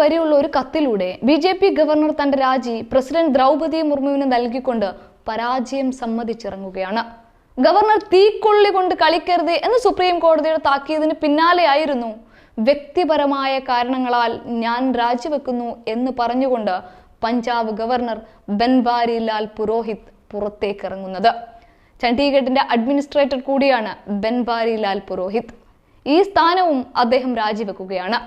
വരെയുള്ള ഒരു കത്തിലൂടെ ബി ജെ പി ഗവർണർ തന്റെ രാജി പ്രസിഡന്റ് ദ്രൗപദി മുർമുവിന് നൽകിക്കൊണ്ട് പരാജയം സമ്മതിച്ചിറങ്ങുകയാണ്. ഗവർണർ തീക്കൊള്ളി കൊണ്ട് കളിക്കരുത് എന്ന് സുപ്രീം കോടതിയുടെ താക്കിയതിന് പിന്നാലെയായിരുന്നു വ്യക്തിപരമായ കാരണങ്ങളാൽ ഞാൻ രാജിവെക്കുന്നു എന്ന് പറഞ്ഞുകൊണ്ട് പഞ്ചാബ് ഗവർണർ ബൻവാരി ലാൽ പുരോഹിത് പുറത്തേക്കിറങ്ങുന്നത്. ചണ്ഡീഗഡിന്റെ അഡ്മിനിസ്ട്രേറ്റർ കൂടിയാണ് ബൻവാരി ലാൽ പുരോഹിത്. ഈ സ്ഥാനവും അദ്ദേഹം രാജിവെക്കുകയാണ്.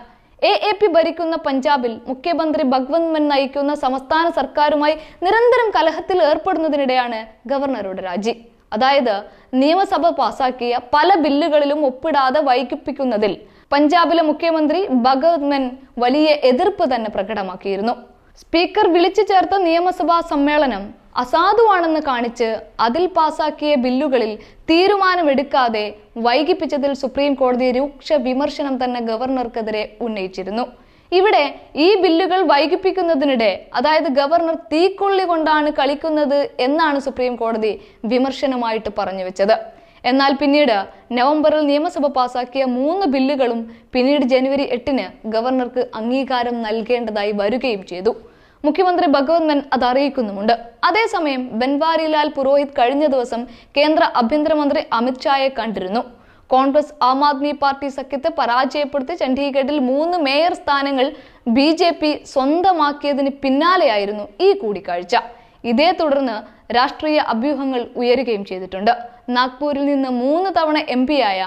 എ എ പി ഭരിക്കുന്ന പഞ്ചാബിൽ മുഖ്യമന്ത്രി ഭഗ്വന്ത് മൻ നയിക്കുന്ന സംസ്ഥാന സർക്കാരുമായി നിരന്തരം കലഹത്തിൽ ഏർപ്പെടുന്നതിനിടെയാണ് ഗവർണറുടെ രാജി. അതായത് നിയമസഭ പാസാക്കിയ പല ബില്ലുകളിലും ഒപ്പിടാതെ വൈകിപ്പിക്കുന്നതിൽ പഞ്ചാബിലെ മുഖ്യമന്ത്രി ഭഗവത് മൻ വലിയ എതിർപ്പ് തന്നെ പ്രകടമാക്കിയിരുന്നു. സ്പീക്കർ വിളിച്ചു ചേർത്ത നിയമസഭാ സമ്മേളനം അസാധുവാണെന്ന് കാണിച്ച് അതിൽ പാസാക്കിയ ബില്ലുകളിൽ തീരുമാനമെടുക്കാതെ വൈകിപ്പിച്ചതിൽ സുപ്രീം കോടതി രൂക്ഷ വിമർശനം തന്നെ ഗവർണർക്കെതിരെ ഉന്നയിച്ചിരുന്നു. ഇവിടെ ഈ ബില്ലുകൾ വൈകിപ്പിക്കുന്നതിനിടെ അതായത് ഗവർണർ തീക്കൊള്ളി കൊണ്ടാണ് കളിക്കുന്നത് എന്നാണ് സുപ്രീം കോടതി വിമർശനമായിട്ട് പറഞ്ഞു വെച്ചത്. എന്നാൽ പിന്നീട് നവംബറിൽ നിയമസഭ പാസാക്കിയ മൂന്ന് ബില്ലുകളും പിന്നീട് ജനുവരി എട്ടിന് ഗവർണർക്ക് അംഗീകാരം നൽകേണ്ടതായി വരികയും ചെയ്തു. മുഖ്യമന്ത്രി ഭഗവത് മെൻ അത് അറിയിക്കുന്നുമുണ്ട്. അതേസമയം ബൻവാരിലാൽ പുരോഹിത് കഴിഞ്ഞ ദിവസം കേന്ദ്ര ആഭ്യന്തരമന്ത്രി അമിത്ഷായെ കണ്ടിരുന്നു. കോൺഗ്രസ് ആം ആദ്മി പാർട്ടി സഖ്യത്തെ പരാജയപ്പെടുത്തി ചണ്ഡീഗഡിൽ മൂന്ന് മേയർ സ്ഥാനങ്ങൾ ബി ജെ പി സ്വന്തമാക്കിയതിന് പിന്നാലെയായിരുന്നു ഈ കൂടിക്കാഴ്ച. ഇതേ തുടർന്ന് രാഷ്ട്രീയ അഭ്യൂഹങ്ങൾ ഉയരുകയും ചെയ്തിട്ടുണ്ട്. നാഗ്പൂരിൽ നിന്ന് മൂന്ന് തവണ എം പിയായ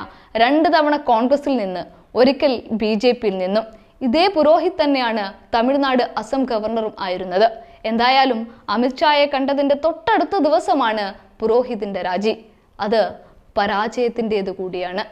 രണ്ട് തവണ കോൺഗ്രസിൽ നിന്ന് ഒരിക്കൽ ബി ജെ പിയിൽ നിന്നും. ഇതേ പുരോഹിത് തന്നെയാണ് തമിഴ്നാട് അസം ഗവർണറും ആയിരുന്നത്. എന്തായാലും അമിത്ഷായെ കണ്ടതിന്റെ തൊട്ടടുത്ത ദിവസമാണ് പുരോഹിതിന്റെ രാജി. അത് പരാജയത്തിന്റെ കൂടിയാണ്.